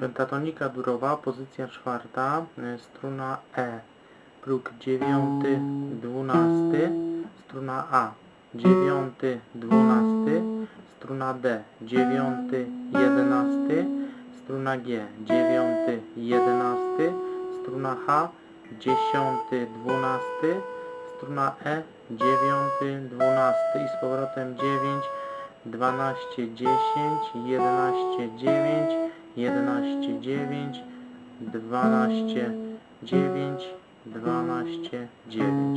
Pentatonika durowa, pozycja czwarta, y, struna E, próg dziewiąty, dwunasty, struna A, dziewiąty, dwunasty, struna D, dziewiąty, jedenasty, struna G, dziewiąty, jedenasty, struna H, dziesiąty, dwunasty, struna E, dziewiąty, dwunasty i z powrotem dziewięć, dwanaście, dziesięć, jedenaście, dziewięć, 11, 9, 12, 9, 12, 9.